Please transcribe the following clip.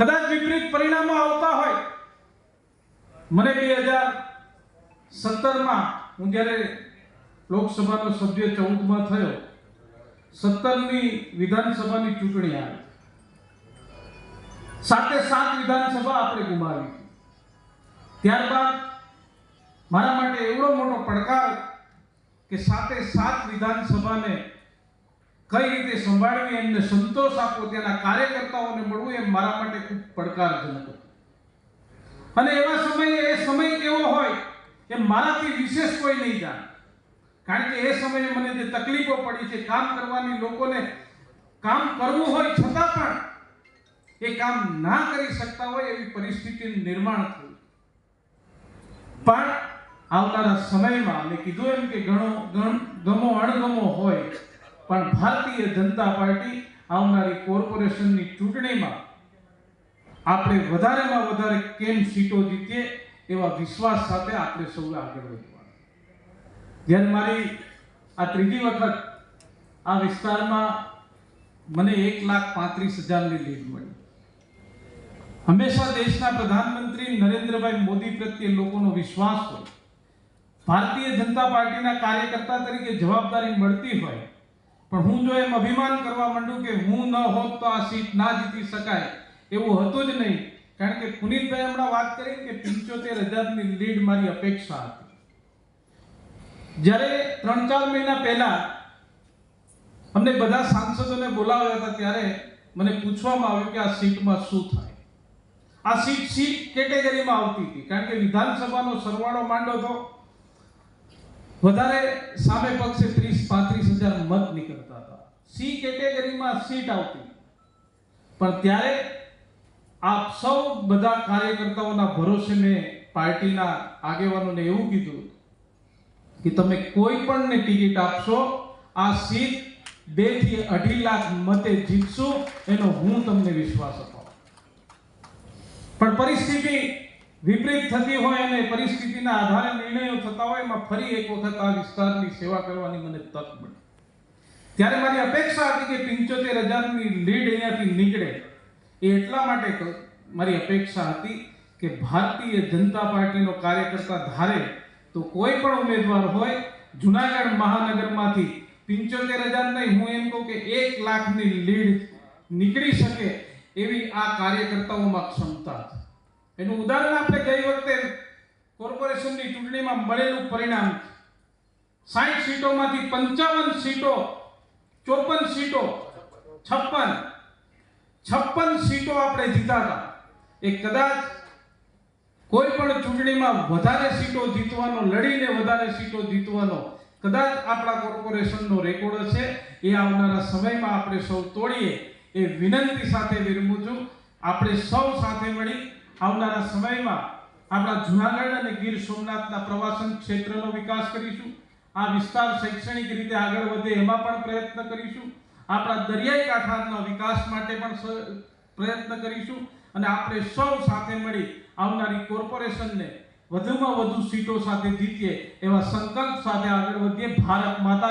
કદાચ વિપરીત પરિણામો આવતા હોય. મને બે હજાર સત્તરમાં હું જ્યારે લોકસભાનો સભ્ય ચૌદમાં થયો, સત્તરની વિધાનસભાની ચૂંટણી આવી. સાતે સાત વિધાનસભા આપણે ગુમાવી ત્યારબાદ મારા માટે એવડો મોટો પડકાર કે સાતે સાત વિધાનસભાને કઈ રીતે સંભાળવી એમને સંતોષ આપવો તેના કાર્યકર્તાઓને મળવું એ મારા માટે ખૂબ પડકારજનક અને એવા સમયે એ સમય કેવો હોય એ મારાથી વિશેષ કોઈ નહીં જાણે. કારણ કે એ સમયે મને જે તકલીફો પડી છે, કામ કરવાની લોકોને કામ કરવું હોય છતાં પણ એ કામ ના કરી શકતા હોય એવી પરિસ્થિતિનું નિર્માણ થયું. પણ આવનારા સમયમાં મેં કીધું એમ કે ઘણો ગમો, અણગમો હોય પણ ભારતીય જનતા પાર્ટી આવનારી કોર્પોરેશનની ચૂંટણીમાં આપણે વધારેમાં વધારે કેમ સીટો જીતીએ એવા વિશ્વાસ સાથે આપણે સૌએ આગળ વધવાનું. જ્યારે મારી આ ત્રીજી વખત આ વિસ્તારમાં મને એક લાખ પાંત્રીસ હજારની લીડ મળી. હંમેશા દેશના પ્રધાનમંત્રી નરેન્દ્રભાઈ મોદી પ્રત્યે લોકોનો વિશ્વાસ હોય. ભારતીય જનતા પાર્ટીના કાર્યકર્તા તરીકે જવાબદારી મળતી હોય પણ હું જો એમ અભિમાન કરવા માંડું કે હું ન હોત તો આ સીટ ના જીતી શકાય, એવું હતું જ નહીં. કારણ કે પુનિતભાઈ હમણાં વાત કરી કે પંચોતેર હજારની લીડ મારી અપેક્ષા હતી. જ્યારે ત્રણ ચાર મહિના પહેલા અમને બધા સાંસદોને બોલાવ્યા હતા ત્યારે મને પૂછવામાં આવ્યું કે આ સીટમાં શું થાય. આ સીટ સીટ કેટેગરીમાં આવતી હતી, કારણ કે વિધાનસભાનો સરવાળો માંડો તો વધારે સામે પક્ષે ત્રીસ પાંત્રીસ હજાર મત નીકળતા હતા. સી કેટેગરીમાં સીટ આવતી. પણ ત્યારે આપ સૌ બધા કાર્યકર્તાઓના ભરોસે મેં પાર્ટીના આગેવાનોને એવું કીધું કે તમે કોઈ પણને ટિકિટ આપશો, આ સીટ બેથી અઢી લાખ મતે જીતશો, એનો હું તમને વિશ્વાસ અપાવું. પણ પરિસ્થિતિ વિપરીત થતી હોય અને પરિસ્થિતિના આધારે નિર્ણયો થતા હોય, એમાં ફરી એક વખત આ વિસ્તારની સેવા કરવાની મને તક મળી. ત્યારે મારી અપેક્ષા હતી કે પંચોતેર હજારની લીડ અહીંયાથી નીકળે. એ એટલા માટે મારી અપેક્ષા હતી કે ભારતીય જનતા પાર્ટીનો કાર્યકર્તા ધારે તો કોઈ પણ ઉમેદવાર હોય, જુનાગઢ મહાનગરમાંથી પંચોતેર હજાર નહીં, હું એમ કહું કે એક લાખની લીડ નીકળી શકે એવી આ કાર્યકર્તાઓમાં ક્ષમતા એનું ઉદાહરણ આપણે ગઈ વખતે કોર્પોરેશનની ચૂંટણીમાં મળેલું પરિણામ સાઠ સીટોમાંથી પંચાવન સીટો ચોપન સીટો. છપ્પન. છપ્પન સીટો આપણે જીતા હતા. એ કદાચ કોઈ પણ ચૂંટણીમાં વધારે સીટો જીતવાનો, લડીને વધારે સીટો જીતવાનો કદાચ આપણા કોર્પોરેશનનો રેકોર્ડ છે એ આવનારા સમયમાં આપણે સૌ તોડીએ એ વિનંતી સાથે વિરમું છું. આપણે સૌ સાથે મળી આવનારા સમયમાં આપણા જુનાગઢ અને ગીર સોમનાથના પ્રવાસન ક્ષેત્રનો વિકાસ કરીશું. આ વિસ્તાર શૈક્ષણિક રીતે આગળ વધે એમાં પણ પ્રયત્ન કરીશું. આપણા દરિયાઈ કાંઠાના વિકાસ માટે પણ પ્રયત્ન કરીશું. અને આપણે સૌ સાથે મળી આવનારી કોર્પોરેશનને વધુમાં વધુ સીટો સાથે જીતીએ એવા સંકલ્પ સાથે આગળ વધીએ. ભારત માતા